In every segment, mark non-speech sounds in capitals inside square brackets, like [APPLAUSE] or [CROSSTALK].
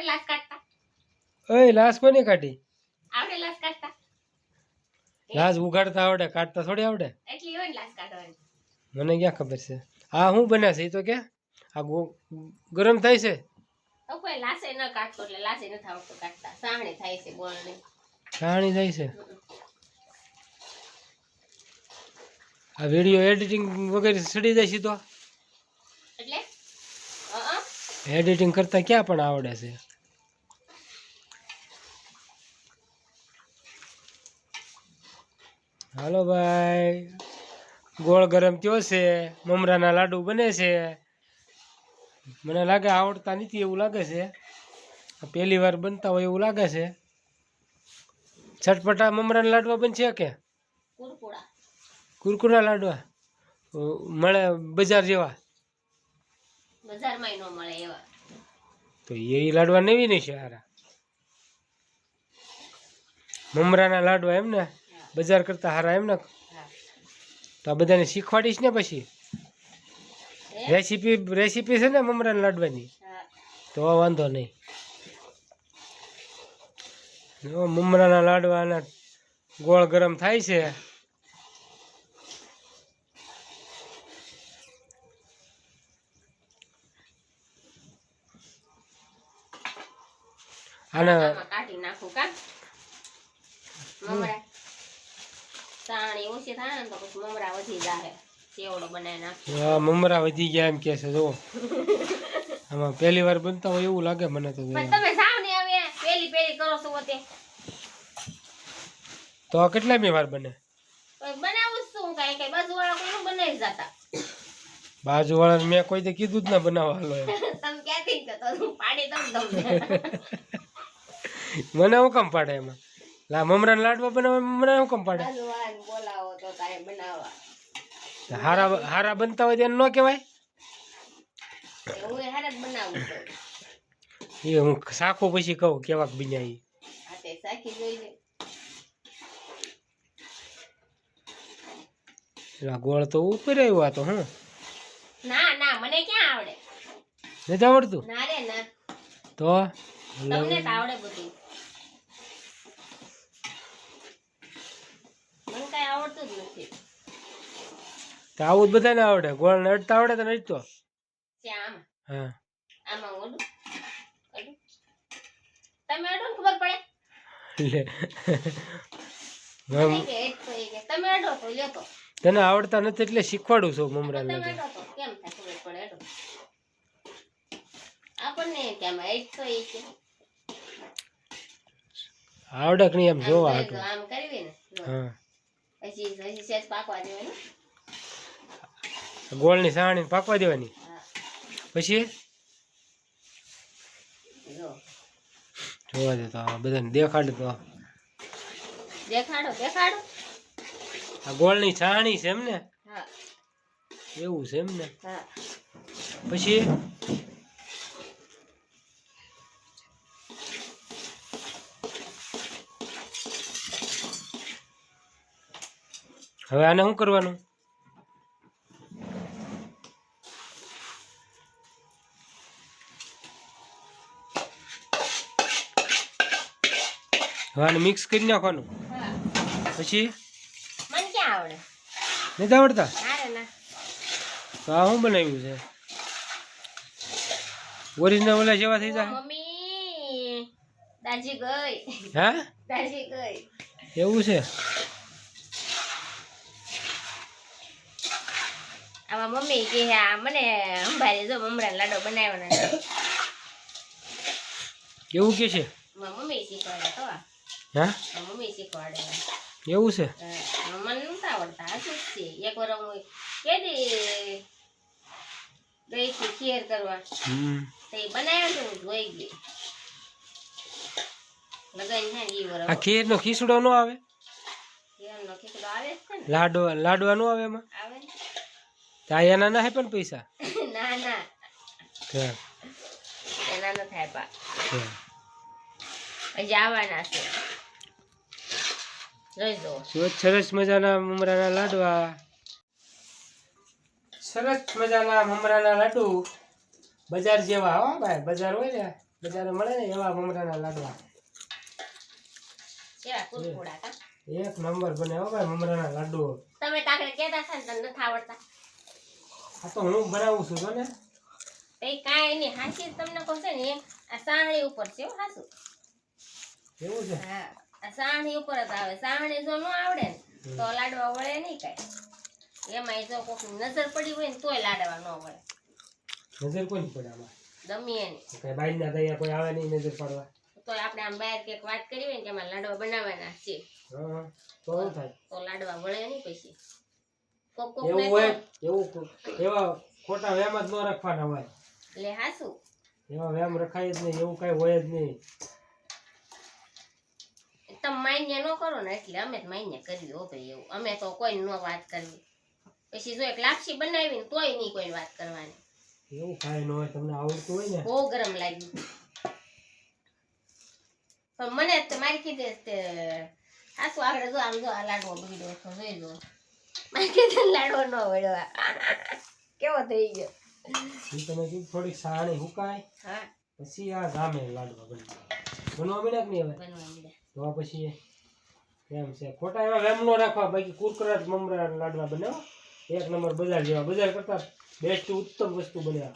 આવડે લાશ કાઢતા? ઓય લાશ કોને કાઢી? આવડે લાશ કાઢતા? લાશ ઉગાડતા આવડે કાઢતા થોડી આવડે? એટલી હોય લાશ કાઢવાની. મને ક્યાં ખબર છે? આ હું બને છે એ તો કે? આ ગરમ થાય છે? તો કોઈ લાશે ન કાઢતો એટલે લાશે ન આવડતું કાઢતા. સાહણી થાય છે બોલની છાણી થાય છે? આ વીડિયો એડિટિંગ વગેરે સડી જાય સીધો એટલે? એડિટિંગ કરતા ક્યાં પણ આવડે છે? હાલો ભાઈ. ગોળ ગરમ કયો છે? મમરાના લાડુ બને છે. મને લાગે આવડતા નથી એવું લાગે છે. પહેલી વાર બનતા હોય એવું લાગે છે. છટપટા મમરાના લાડવા બનશે કે? કુરકુરા. લાડવા? મળે બજાર જેવા? બજારમાં ન મળે એવા. તો એ લાડવા નવી નહીં છે હારા. મમરાના લાડવા એમ ને? બજાર કરતા હારા એમ ને? તો આ બધાને શીખવાડીશ ને પછી? રેસીપી રેસીપી છે ને મમરાના લાડવાની? તો વાંધો નહીં. મમરાના લાડવાના ગોળ ગરમ થાય છે. આને કાઢી નાખું કા? મમરા. સાણી ઓછી થાય ને તો પછી મમરા વધી જાય ચેવડો બનાવી નાખી આ મમરા વધી ગયા એમ કે છે જો. આમાં પહેલી વાર બનતા હોય એવું લાગે મને તો. પણ તમે સાવ હવે પેલી પેલી કરો છો તે તો આ કેટલામી વાર બને? બનાવું જ શું કાંઈ કઈ. બાજુ વાળા બનાવી જતા. બાજુ મેં કોઈ દે કીધું જ ના બનાવવા હાલો એમ. [LAUGHS] તમે ક્યાંથી તો પાડી દઉં તમને. [LAUGHS] મને હું કામ પાડે એમાં. લા મમરાના લાડવા બનાવવા મમરા હું કામ પાડે? બોલાવો તો તારે બનાવવા. હારા હારા બનતા હોય તેને ન કહેવાય? એ હું સાખું પછી કહું કેવાક બીજા એ. ગોળ તો ઉપર આવ્યો આ તો હું? ના ના મને ક્યાં આવડે? નથી આવડતું? ના રે ના. તો? તમને તો આવડે બધું મને કઈ આવડતું જ નથી. તો આવું જ બધાને આવડે. ગોળ નડતા આવડે તો નડતો શ્યામ. હા. આમાં ઓલું. તમે અડો ખબર પડે? તો એ તમે અડો તો લ્યો તને આવડતા નથી એટલે શીખવાડું છું મમરા તો કેમ થાય ખબર પડે? અડો. આપણને કે એક તો એ કે આવડે કે નહીં એમ જોવા આમ કરવી ને. હા. પછી પછી સેજ પાકવા દેવાનું. ગોળની સાણી પાકવા દેવાની? પછી? જોવા દે તો બધાને દેખાડે તો. દેખાડો દેખાડો. આ ગોળની છાણી છે એમ ને એવું છે એમ ને પછી? હવે આને શું કરવાનું? હવે આને મિક્સ કરી નાખવાનું. પછી? મને ક્યાં આવડે? નથી આવડતા? તો આ શું બનાવ્યું છે? ઓરિજિનલ ઓલા જેવા થઈ જાય? મમ્મી દાજી ગઈ. હા? દાજી ગઈ. એવું છે? આમાં મમ્મી કે આ મને અંબારી જો મમરા લાડો બનાવવાના છે. એવું કે છે? મમ્મી શીખવાડે તો. હા? મમ્મી શીખવાડે. એવું છે? મને નહોતા આવડતા જ છે. એક વાર હું કેદી ગઈ હતી ખીર કરવા. હમ. તો એ બનાવ્યો તો હું જોઈ ગઈ. લગાઈ છે ને આ ખીચડો ન આવે? ખીરનો ખીસડો આવે જ લાડવા નો આવે એમાં? આવે ને તો આ એના ના પણ પૈસા? [LAUGHS] ના ના. એના ન થાય પા. હજી છે. દો સરસ મજાના મમરાના લાડવા? સરસ મજાના મમરાના લાડુ. બજાર જેવા હો ભાઈ બજાર હોય ને બજારે મળે ને એવા મમરાના લાડવા. એક નંબર બને હો ભાઈ મમરાના લાડુ તમે તાકડે કેતા હતા ને તમને નથી આવડતા. આ તો હું બનાવું છું જો ને. એ કાંઈ નહીં હાસી તમને કહું છે ને આ સાહણી ઉપર છે હો એવું છે? હા આ સાહણી ઉપર જ આવે. સાહણી જો ન આવડે ને તો લાડવા વળે નહીં કાંઈ. એમાંય જો કોક નજર પડી હોય ને તોય લાડવા ન વળે. નજર કોઈ પડે આમાં. ગમીએ નહીં કઈ બાઈના દયા કોઈ આવે નહીં નજર પાડવા. તોય આપણે આમ બહાર કંઈક વાત કરી હોય ને કે લાડવા બનાવવાના છે. તો તો લાડવા વળે નહીં પછી. એવું હોય એવું એવા ખોટા વેમ જ ન રાખવાના હોય. લે હાસુ. એવા વેમ રખાય જ નહીં એવું કઈ હોય જ નહીં. તમે માન્ય ન કરો ને એટલે અમે જ માન્ય કરી હો ભાઈ એવું. અમે તો કોઈ ન વાત કરવી. પછી જો એક લાપસી બનાવી ને તોય નહીં કોઈ વાત કરવાની. એવું કાંઈ ન હોય તમને આવડતું હોય ને? બહુ ગરમ લાગ્યું. પણ મને મારી કીધે તે હાસુ આગળ જો આમ જો આ લાડવો બગડ્યો તો જોઈ લો. મારી કીધે લાડવો ન વળ્યો કેવો થઈ ગયો? ઈ તમે કીધું થોડીક સાણી હુકાય. હા. પછી આ જામે લાડવા બની બનવા મળ્યા કે નહીં હવે? બનવા તો પછી એમ છે. ખોટા એવા વેમ નો રાખવા બાકી કુરકરાટ મમરા લાડવા બનાવો એક નંબર બજાર જેવા. બજાર કરતા બેસ્ટ ઉત્તમ વસ્તુ બન્યા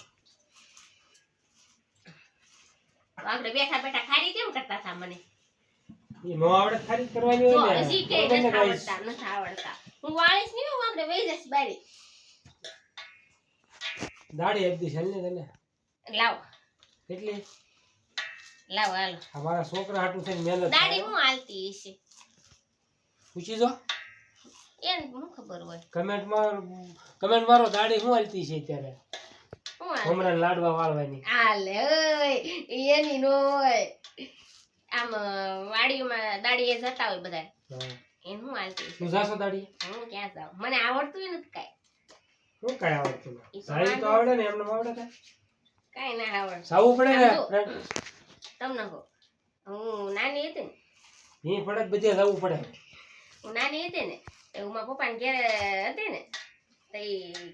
આપણે બેઠા બેઠા ખારી કેમ કરતા હતા મને? એ નો આવડે ખાલી કરવાની જો હોય હજી કે નથી આવડતા નથી આવડતા. હું વાળીશ નહીં હું આગળ વહી જઈશ બારી. દાઢી આપી છે ને તને. લાવો. એટલી લાવો હાલો. આ છોકરા હાટું છે મહેનત દાડી હું હાલતી હશે? પૂછી જો. એને હું ખબર હોય? કમેન્ટમાં કમેન્ટ મારો દાઢી શું હાલતી છે અત્યારે? હમણાં લાડવા વાળવાની. હાલે એની નો હોય. આમ વાડીમાં દાડીએ જતા હોય બધા એનું હું હાલતી તું જાસો દાઢી હું ક્યાં જાઉં? મને આવડતું નથી કાંઈ. શું કાંઈ આવડતું સારી તો આવડે ને એમને આવડે કાંઈ? કાંઈ ના આવડે. સાવું પડે ને. તમને કહો. હું નાની હતી ને. ઈ પડે બધે જવું પડે? હું નાની હતી ને હું મારા પપ્પાને ઘેરે હતી ને તો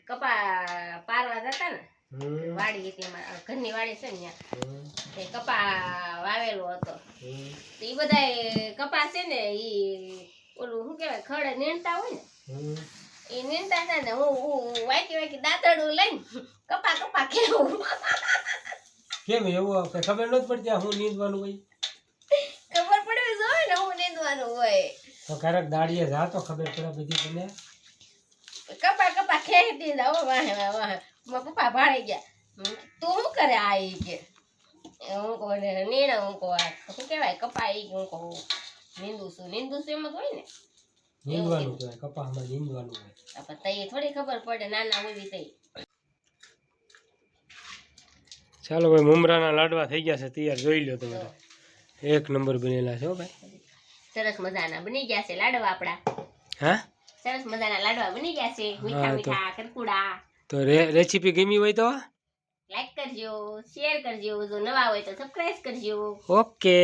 કપા પારવા જતા ને વાડી હતી અમારા ઘરની વાડી છે ને તે કપા વાવેલો હતો. તો એ બધા કપા છે ને એ ઓલું શું કહેવાય ખડે નીણતા હોય ને એ નીણતા હતા ને હું હું વાંકી વાંકી દાંતરડું લઈને કપા કપા ખેવું કેમ એવું કઈ ખબર નથી પડતી હું નીંદવાનું હોય? ખબર પડવી જોઈએ ને હું નીંદવાનું હોય. તો ક્યારેક દાડીએ જા તો ખબર પડે બધી તને કપા કપા ખેતી જાઓ વાહે વાહે વાહે. મારા પપ્પા ભાડે ગયા. તું શું કરે આ કે? હું કહું ને નીણ હું કહું શું કહેવાય? કપા કે હું કહું નીંદું છું નીંદું છું એમ જ હોય ને? નીંદવાનું કહેવાય કપામાં નીંદવાનું હોય. પણ તઈ થોડી ખબર પડે નાના હોય તઈ. ચાલો ભાઈ મમરાના લાડવા થઈ ગયા છે તૈયાર જોઈ લો તમે એક નંબર બનેલા છે ભાઈ. સરસ મજાના બની ગયા છે લાડવા આપણા. હા? સરસ મજાના લાડવા બની ગયા છે. મીઠા મીઠા કરકુડા તો રેસીપી ગમી હોય તો? લાઈક કરજો શેર કરજો જો નવા હોય તો સબસ્ક્રાઇબ કરજો. ઓકે